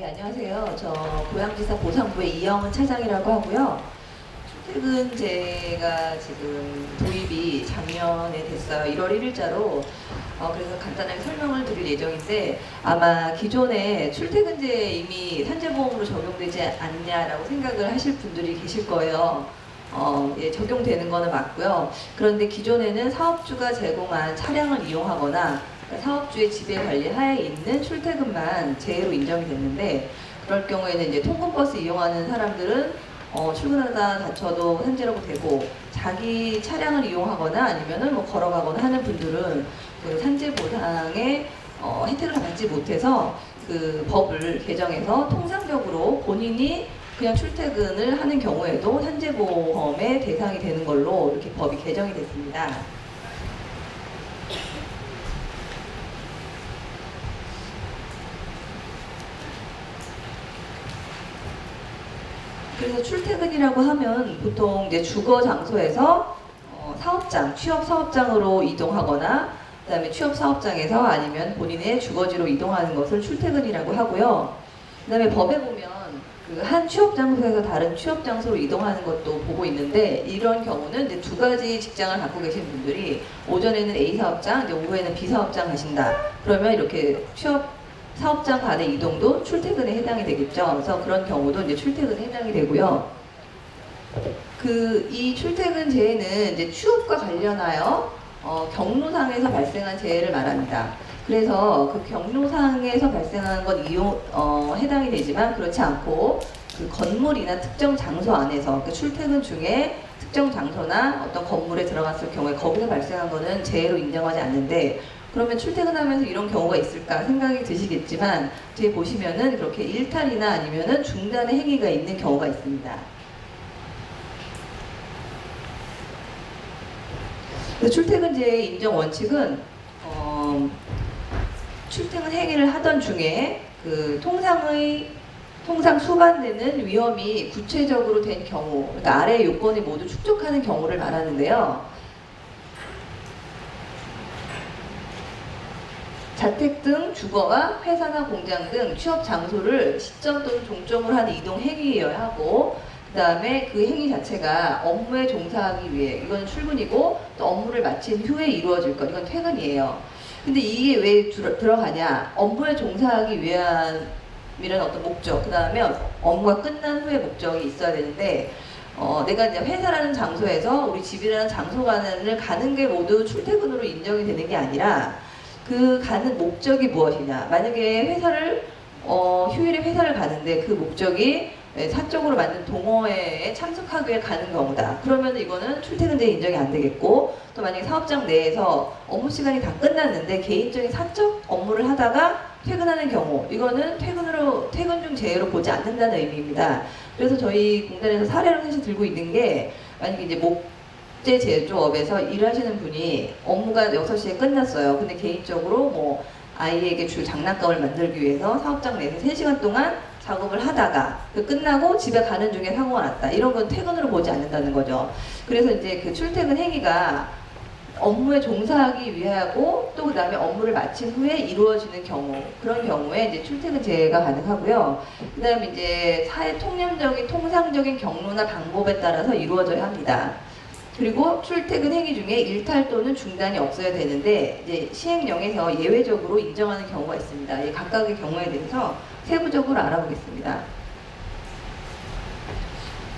네, 안녕하세요. 저 고양지사 보상부의 이영은 차장이라고 하고요. 출퇴근제가 지금 도입이 작년에 됐어요. 1월 1일자로. 어, 그래서 간단하게 설명을 드릴 예정인데 아마 기존에 출퇴근제 이미 산재보험으로 적용되지 않냐라고 생각을 하실 분들이 계실 거예요. 어, 예, 적용되는 거는 맞고요. 그런데 기존에는 사업주가 제공한 차량을 이용하거나 사업주의 지배 관리 하에 있는 출퇴근만 재해로 인정이 됐는데 그럴 경우에는 이제 통근버스 이용하는 사람들은 어, 출근하다 다쳐도 산재라고 되고 자기 차량을 이용하거나 아니면은 뭐 걸어가거나 하는 분들은 그 산재 보상의 어, 혜택을 받지 못해서 그 법을 개정해서 통상적으로 본인이 그냥 출퇴근을 하는 경우에도 산재보험의 대상이 되는 걸로 이렇게 법이 개정이 됐습니다. 그래서 출퇴근이라고 하면 보통 이제 주거 장소에서 어, 사업장, 취업 사업장으로 이동하거나 그다음에 취업 사업장에서 아니면 본인의 주거지로 이동하는 것을 출퇴근이라고 하고요. 그다음에 법에 보면 그 한 취업 장소에서 다른 취업 장소로 이동하는 것도 보고 있는데 이런 경우는 이제 두 가지 직장을 갖고 계신 분들이 오전에는 A 사업장, 이제 오후에는 B 사업장 가신다. 그러면 이렇게 취업 사업장 간의 이동도 출퇴근에 해당이 되겠죠. 그래서 그런 경우도 이제 출퇴근에 해당이 되고요. 그 이 출퇴근 재해는 이제 취업과 관련하여 어, 경로상에서 발생한 재해를 말합니다. 그래서 그 경로상에서 발생한 건 이용 어, 해당이 되지만 그렇지 않고 그 건물이나 특정 장소 안에서 그 출퇴근 중에 특정 장소나 어떤 건물에 들어갔을 경우에 거기서 발생한 거는 재해로 인정하지 않는데 그러면 출퇴근하면서 이런 경우가 있을까 생각이 드시겠지만 뒤에 보시면은 그렇게 일탈이나 아니면은 중단의 행위가 있는 경우가 있습니다. 그 출퇴근제의 인정 원칙은 어, 출퇴근 행위를 하던 중에 그 통상의 통상 수반되는 위험이 구체적으로 된 경우, 그러니까 아래 요건이 모두 축적하는 경우를 말하는데요. 자택 등 주거와 회사나 공장 등 취업 장소를 시점 또는 종점으로 하는 이동 행위여야 하고 그 다음에 그 행위 자체가 업무에 종사하기 위해 이건 출근이고 또 업무를 마친 후에 이루어질 것 이건 퇴근이에요. 근데 이게 왜 들- 들어가냐? 업무에 종사하기 위한 이런 어떤 목적, 그 다음에 업무가 끝난 후에 목적이 있어야 되는데 어, 내가 이제 회사라는 장소에서 우리 집이라는 장소 간을 가는 게 모두 출퇴근으로 인정이 되는 게 아니라 그 가는 목적이 무엇이냐. 만약에 회사를 어, 휴일에 회사를 가는데 그 목적이 예, 사적으로 만든 동호회에 참석하기 위해 가는 경우다. 그러면 이거는 출퇴근제 인정이 안 되겠고 또 만약에 사업장 내에서 업무 시간이 다 끝났는데 개인적인 사적 업무를 하다가 퇴근하는 경우 이거는 퇴근으로 퇴근 중 제외로 보지 않는다는 의미입니다. 그래서 저희 공단에서 사례로 사실 들고 있는 게 만약에 이제 목 재 제조업에서 일하시는 분이 업무가 6시에 끝났어요. 근데 개인적으로 뭐 아이에게 줄 장난감을 만들기 위해서 사업장 내에서 3시간 동안 작업을 하다가 그 끝나고 집에 가는 중에 사고가 났다. 이런 건 퇴근으로 보지 않는다는 거죠. 그래서 이제 그 출퇴근 행위가 업무에 종사하기 위하고 또 그다음에 업무를 마친 후에 이루어지는 경우 그런 경우에 이제 출퇴근 제외가 가능하고요. 그다음에 이제 사회 통념적인 통상적인 경로나 방법에 따라서 이루어져야 합니다. 그리고 출퇴근 행위 중에 일탈 또는 중단이 없어야 되는데 이제 시행령에서 예외적으로 인정하는 경우가 있습니다. 이 각각의 경우에 대해서 세부적으로 알아보겠습니다.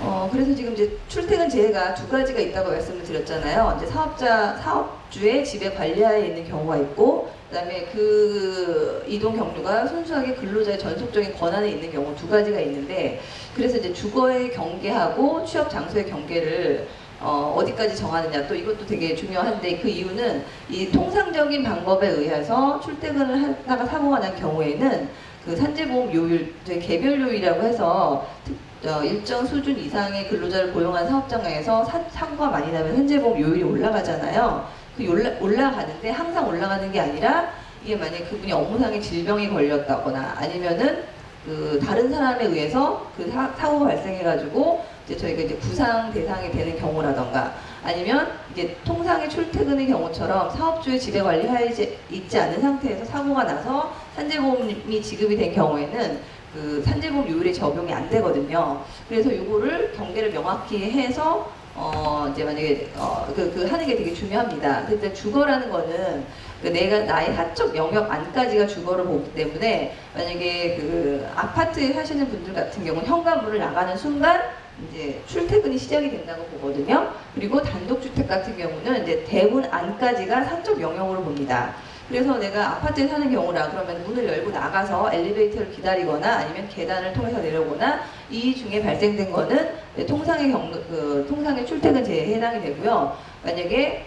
어, 그래서 지금 이제 출퇴근 제외가 두 가지가 있다고 말씀을 드렸잖아요. 이제 사업자, 사업주의 지배 관리하에 있는 경우가 있고, 그 다음에 그 이동 경로가 순수하게 근로자의 전속적인 권한에 있는 경우 두 가지가 있는데, 그래서 이제 주거의 경계하고 취업 장소의 경계를 어, 어디까지 정하느냐 또 이것도 되게 중요한데 그 이유는 이 통상적인 방법에 의해서 출퇴근을 하다가 사고가 난 경우에는 그 산재보험 요율, 개별 요율이라고 해서 특- 어, 일정 수준 이상의 근로자를 고용한 사업장에서 사, 사고가 많이 나면 산재보험 요율이 올라가잖아요. 그 올라, 올라가는데 항상 올라가는 게 아니라 이게 만약에 그분이 업무상의 질병이 걸렸다거나 아니면은 그 다른 사람에 의해서 그 사, 사고가 발생해가지고 이제 저희가 이제 부상 대상이 되는 경우라던가 아니면 이제 통상의 출퇴근의 경우처럼 사업주의 지배 관리 하에 이제 있지 않은 상태에서 사고가 나서 산재보험이 지급이 된 경우에는 그 산재보험 요율에 적용이 안 되거든요. 그래서 이거를 경계를 명확히 해서 어 이제 만약에 어그 그 하는 게 되게 중요합니다. 근데 주거라는 거는 그 내가 나의 사적 영역 안까지가 주거를 보기 때문에 만약에 그 아파트에 사시는 분들 같은 경우는 현관문을 나가는 순간 이제 출퇴근이 시작이 된다고 보거든요. 그리고 단독주택 같은 경우는 이제 대문 안까지가 사적 영역으로 봅니다. 그래서 내가 아파트에 사는 경우라 그러면 문을 열고 나가서 엘리베이터를 기다리거나 아니면 계단을 통해서 내려오거나 이 중에 발생된 거는 네, 통상의 경, 그 통상의 출퇴근 제에 해당이 되고요. 만약에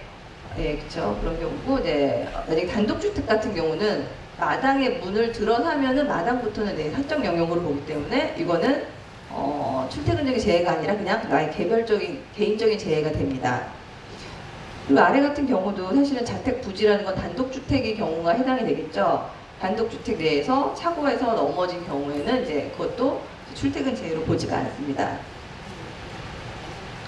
예, 그렇죠. 그런 경우고 이제 만약에 단독주택 같은 경우는 마당에 문을 들어서면은 마당부터는 내 사적 영역으로 보기 때문에 이거는 어, 출퇴근적인 재해가 아니라 그냥 나의 개별적인 개인적인 재해가 됩니다. 그리고 아래 같은 경우도 사실은 자택 부지라는 건 단독주택의 경우가 해당이 되겠죠. 단독주택 내에서 차고에서 넘어진 경우에는 이제 그것도 출퇴근 재해로 보지가 않습니다.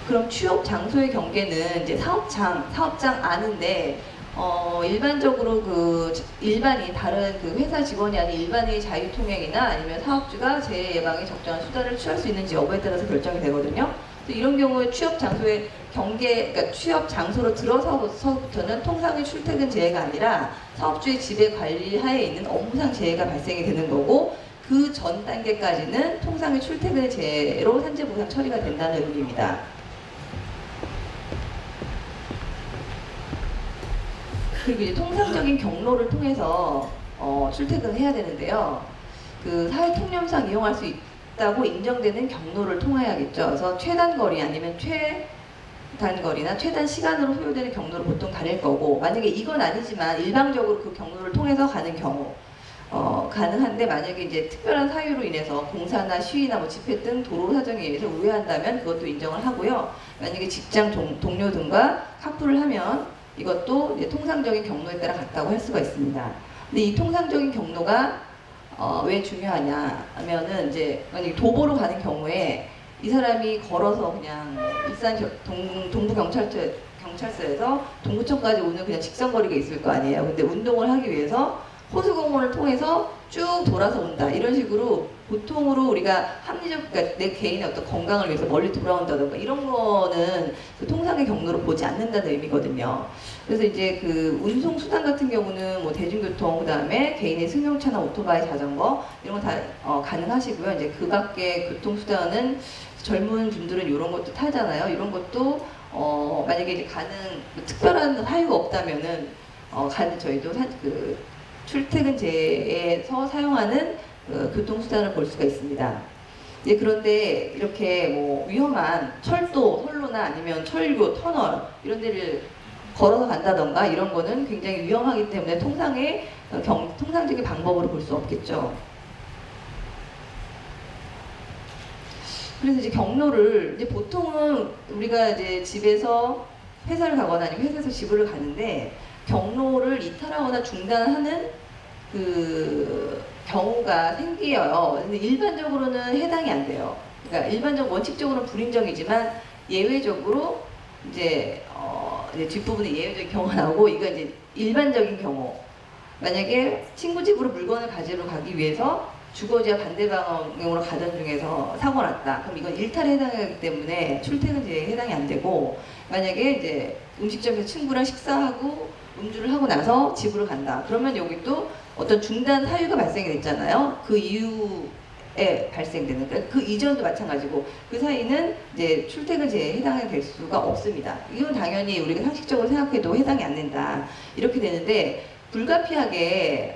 그럼 취업 장소의 경계는 이제 사업장, 사업장 안인데 어, 일반적으로 그 일반인 다른 그 회사 직원이 아닌 일반인의 자유 통행이나 아니면 사업주가 재해 예방에 적절한 수단을 취할 수 있는지 여부에 따라서 결정이 되거든요. 그래서 이런 경우에 취업 장소의 경계, 그러니까 취업 장소로 들어서부터는 통상의 출퇴근 재해가 아니라 사업주의 지배 관리 하에 있는 업무상 재해가 발생이 되는 거고 그 전 단계까지는 통상의 출퇴근 재해로 산재 보상 처리가 된다는 의미입니다. 그리고 이제 통상적인 경로를 통해서 어, 출퇴근을 해야 되는데요. 그 사회 통념상 이용할 수 있다고 인정되는 경로를 통해야겠죠. 그래서 최단 거리 아니면 최 단 거리나 최단 시간으로 소요되는 경로를 보통 가릴 거고 만약에 이건 아니지만 일방적으로 그 경로를 통해서 가는 경우 어, 가능한데 만약에 이제 특별한 사유로 인해서 공사나 시위나 뭐 집회 등 도로 사정에 의해서 우회한다면 그것도 인정을 하고요. 만약에 직장 동, 동료 등과 카풀을 하면 이것도 통상적인 경로에 따라 같다고 할 수가 있습니다. 근데 이 통상적인 경로가 어, 왜 중요하냐 하면은 이제 만약에 도보로 가는 경우에 이 사람이 걸어서 그냥 일산 겨- 동, 동부 경찰서 경찰서에서 동구청까지 오는 그냥 직선 거리가 있을 거 아니에요. 근데 운동을 하기 위해서 호수공원을 통해서 쭉 돌아서 온다 이런 식으로 보통으로 우리가 합리적 그러니까 내 개인의 어떤 건강을 위해서 멀리 돌아온다던가 이런 거는 그 통상의 경로로 보지 않는다는 의미거든요. 그래서 이제 그 운송 수단 같은 경우는 뭐 대중교통 그 다음에 개인의 승용차나 오토바이, 자전거 이런 거 다 어, 가능하시고요. 이제 그 밖에 교통 수단은 젊은 분들은 이런 것도 타잖아요. 이런 것도 어, 만약에 이제 가는 뭐 특별한 사유가 없다면은 어, 가는 저희도 사, 그 출퇴근제에서 사용하는 그 교통수단을 볼 수가 있습니다. 이제 그런데 이렇게 뭐 위험한 철도, 선로나 아니면 철교, 터널 이런 데를 걸어서 간다던가 이런 거는 굉장히 위험하기 때문에 통상의 어, 경, 통상적인 방법으로 볼 수 없겠죠. 그래서 이제 경로를 이제 보통은 우리가 이제 집에서 회사를 가거나 아니면 회사에서 집을 가는데 경로를 이탈하거나 중단하는 그 경우가 생겨요. 일반적으로는 해당이 안 돼요. 그러니까 일반적 원칙적으로는 불인정이지만 예외적으로 이제 어 이제 뒷부분에 예외적인 경우가 나오고 이거 이제 일반적인 경우 만약에 친구 집으로 물건을 가지러 가기 위해서 주거지와 반대 방향으로 가던 중에서 사고 났다. 그럼 이건 일탈에 해당하기 때문에 출퇴근제에 해당이 안 되고 만약에 이제 음식점에서 친구랑 식사하고 음주를 하고 나서 집으로 간다. 그러면 여기 또 어떤 중단 사유가 발생이 됐잖아요. 그 이후에 발생되는 그러니까 그 이전도 마찬가지고 그 사이는 이제 출퇴근제에 해당이 될 수가 없습니다. 이건 당연히 우리가 상식적으로 생각해도 해당이 안 된다. 이렇게 되는데 불가피하게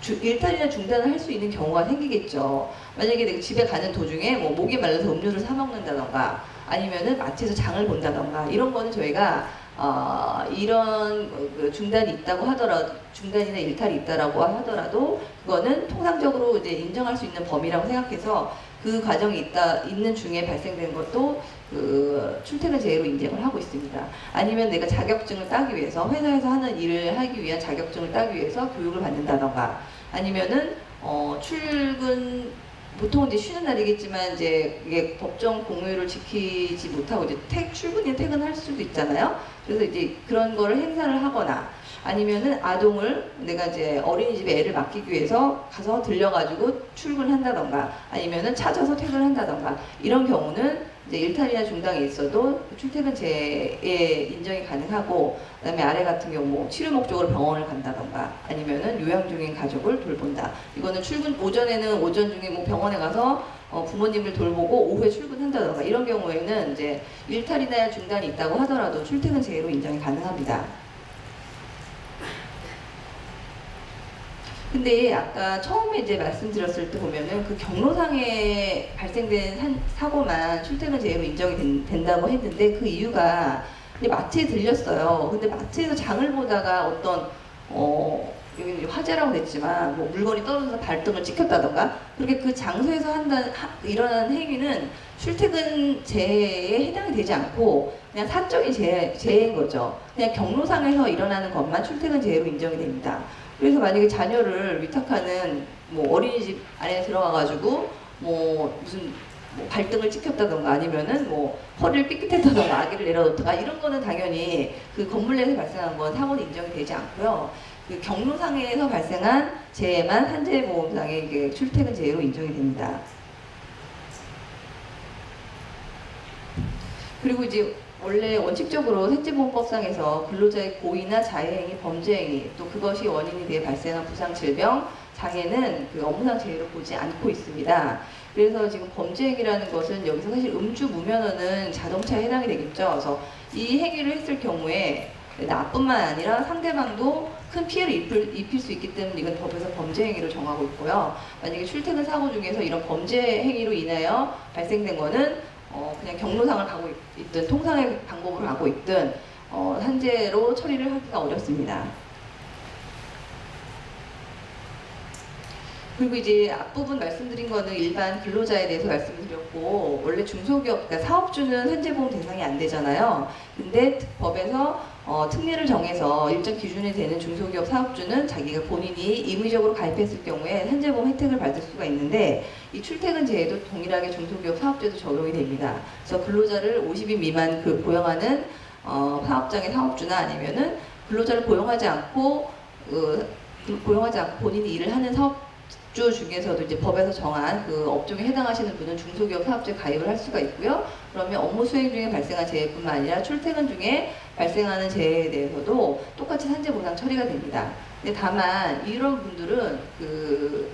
주- 일탈이나 중단을 할 수 있는 경우가 생기겠죠. 만약에 내가 집에 가는 도중에 뭐 목이 말라서 음료를 사 먹는다던가 아니면은 마트에서 장을 본다던가 이런 거는 저희가 어, 이런 그 중단이 있다고 하더라도 중단이나 일탈이 있다라고 하더라도 그거는 통상적으로 이제 인정할 수 있는 범위라고 생각해서 그 과정이 있다 있는 중에 발생된 것도 그 출퇴근 제외로 인정을 하고 있습니다. 아니면 내가 자격증을 따기 위해서 회사에서 하는 일을 하기 위한 자격증을 따기 위해서 교육을 받는다던가 아니면은 어, 출근 보통 이제 쉬는 날이겠지만 이제 이게 법정 공휴일을 지키지 못하고 이제 퇴, 출근이 퇴근할 수도 있잖아요. 그래서 이제 그런 거를 행사를 하거나 아니면은 아동을 내가 이제 어린이집에 애를 맡기기 위해서 가서 들려가지고 출근한다던가 아니면은 찾아서 퇴근한다던가 이런 경우는 이제 일탈이나 중당이 있어도 출퇴근제에 인정이 가능하고 그다음에 아래 같은 경우 뭐 치료 목적으로 병원을 간다던가 아니면은 요양 중인 가족을 돌본다. 이거는 출근 오전에는 오전 중에 뭐 병원에 가서 어, 부모님을 돌보고 오후에 출근한다던가 이런 경우에는 이제 일탈이나 중단이 있다고 하더라도 출퇴근 제외로 인정이 가능합니다. 근데 아까 처음에 이제 말씀드렸을 때 보면은 그 경로상에 발생된 산- 사고만 출퇴근 제외로 인정이 된, 된다고 했는데 그 이유가 이제 마트에 들렸어요. 근데 마트에서 장을 보다가 어떤 어 이제 화재라고 됐지만 뭐 물건이 떨어져서 발등을 찍혔다던가 그렇게 그 장소에서 한다는 하- 일어나는 행위는 출퇴근 재해에 해당이 되지 않고 그냥 사적인 재해, 재해인 거죠. 그냥 경로상에서 일어나는 것만 출퇴근 재해로 인정이 됩니다. 그래서 만약에 자녀를 위탁하는 뭐 어린이집 안에 들어가가지고 뭐 무슨 뭐 발등을 찍혔다던가 아니면은 뭐 허리를 삐끗했다던가 아기를 내려놓다가 이런 거는 당연히 그 건물 내에서 발생한 건 사고는 인정이 되지 않고요. 그 경로상에서 발생한 재해만 산재보험상의 출퇴근 재해로 인정이 됩니다. 그리고 이제 원래 원칙적으로 생체보험법상에서 근로자의 고의나 자해행위, 범죄행위 또 그것이 원인이 되어 발생한 부상, 질병, 장애는 그 업무상 재해로 보지 않고 있습니다. 그래서 지금 범죄행위라는 것은 여기서 사실 음주 무면허는 자동차에 해당이 되겠죠. 그래서 이 행위를 했을 경우에 나뿐만 아니라 상대방도 큰 피해를 입힐, 입힐 수 있기 때문에 이건 법에서 범죄 행위로 정하고 있고요. 만약에 출퇴근 사고 중에서 이런 범죄 행위로 인하여 발생된 거는 어, 그냥 경로상을 가고 있- 있든 통상의 방법으로 가고 있든 어, 산재로 처리를 하기가 어렵습니다. 그리고 이제 앞부분 말씀드린 거는 일반 근로자에 대해서 말씀드렸고 원래 중소기업 그러니까 사업주는 산재보험 대상이 안 되잖아요. 근데 법에서 어, 특례를 정해서 일정 기준이 되는 중소기업 사업주는 자기가 본인이 임의적으로 가입했을 경우에 산재보험 혜택을 받을 수가 있는데 이 출퇴근 제에도 동일하게 중소기업 사업주에도 적용이 됩니다. 그래서 근로자를 50인 미만 그 고용하는 어, 사업장의 사업주나 아니면은 근로자를 고용하지 않고 어, 고용하지 않고 본인이 일을 하는 사업 주 중에서도 이제 법에서 정한 그 업종에 해당하시는 분은 중소기업 사업주에 가입을 할 수가 있고요. 그러면 업무 수행 중에 발생한 재해뿐만 아니라 출퇴근 중에 발생하는 재해에 대해서도 똑같이 산재 보상 처리가 됩니다. 근데 다만 이런 분들은 그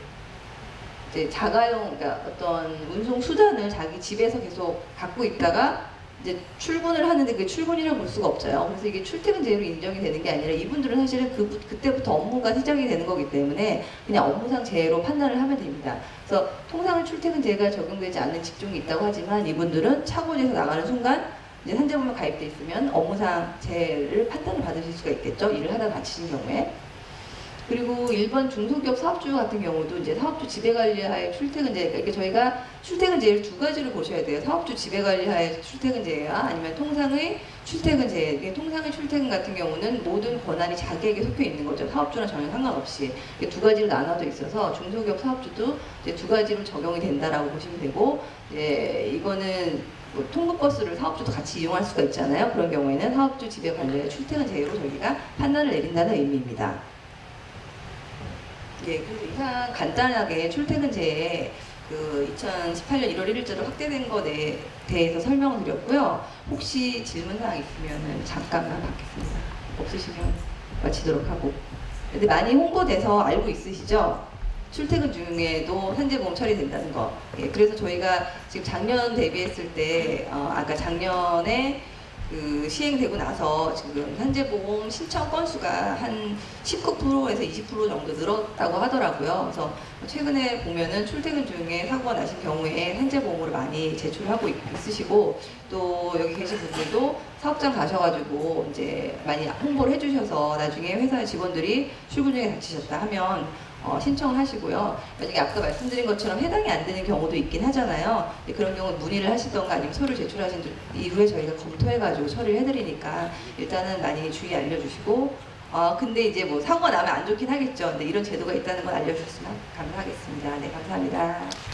이제 자가용 그러니까 어떤 운송 수단을 자기 집에서 계속 갖고 있다가 이제 출근을 하는데 그게 출근이라고 볼 수가 없어요. 그래서 이게 출퇴근 제로 인정이 되는 게 아니라 이분들은 사실은 그 그때부터 업무가 시작이 되는 거기 때문에 그냥 업무상 재해로 판단을 하면 됩니다. 그래서 통상은 출퇴근 재해가 적용되지 않는 직종이 있다고 하지만 이분들은 차고지에서 나가는 순간 이제 산재보험 가입돼 있으면 업무상 재해를 판단을 받으실 수가 있겠죠. 일을 하다 다치신 경우에. 그리고 일반 중소기업 사업주 같은 경우도 이제 사업주 지배관리하에 출퇴근제 그러니까 저희가 출퇴근제를 두 가지를 보셔야 돼요. 사업주 지배관리하에 출퇴근제와 아니면 통상의 출퇴근제. 이게 통상의 출퇴근 같은 경우는 모든 권한이 자기에게 속해 있는 거죠. 사업주랑 전혀 상관없이 이게 두 가지로 나눠져 있어서 중소기업 사업주도 이제 두 가지로 적용이 된다라고 보시면 되고 이제 이거는 뭐 통근버스를 사업주도 같이 이용할 수가 있잖아요. 그런 경우에는 사업주 지배관리의 출퇴근 제외로 저희가 판단을 내린다는 의미입니다. 예, 그래서 이상 간단하게 출퇴근제에 그 2018년 1월 1일자로 확대된 것에 대해서 설명을 드렸고요. 혹시 질문사항 있으면 잠깐만 받겠습니다. 없으시면 마치도록 하고. 근데 많이 홍보돼서 알고 있으시죠? 출퇴근 중에도 산재보험 처리된다는 거. 예, 그래서 저희가 지금 작년 대비했을 때, 어, 아까 작년에 그 시행되고 나서 지금 산재보험 신청 건수가 한 19%에서 20% 정도 늘었다고 하더라고요. 그래서 최근에 보면은 출퇴근 중에 사고가 나신 경우에 산재보험으로 많이 제출하고 있- 있으시고 또 여기 계신 분들도 사업장 가셔가지고 이제 많이 홍보를 해주셔서 나중에 회사 직원들이 출근 중에 다치셨다 하면 어, 신청을 하시고요. 만약에 아까 말씀드린 것처럼 해당이 안 되는 경우도 있긴 하잖아요. 그런 경우는 문의를 하시던가 아니면 서류 제출하신 들- 이후에 저희가 검토해가지고 처리를 해드리니까 일단은 많이 주의 알려주시고 어, 근데 이제 뭐 사고가 나면 안 좋긴 하겠죠. 근데 이런 제도가 있다는 건 알려주셨으면 감사하겠습니다. 네, 감사합니다.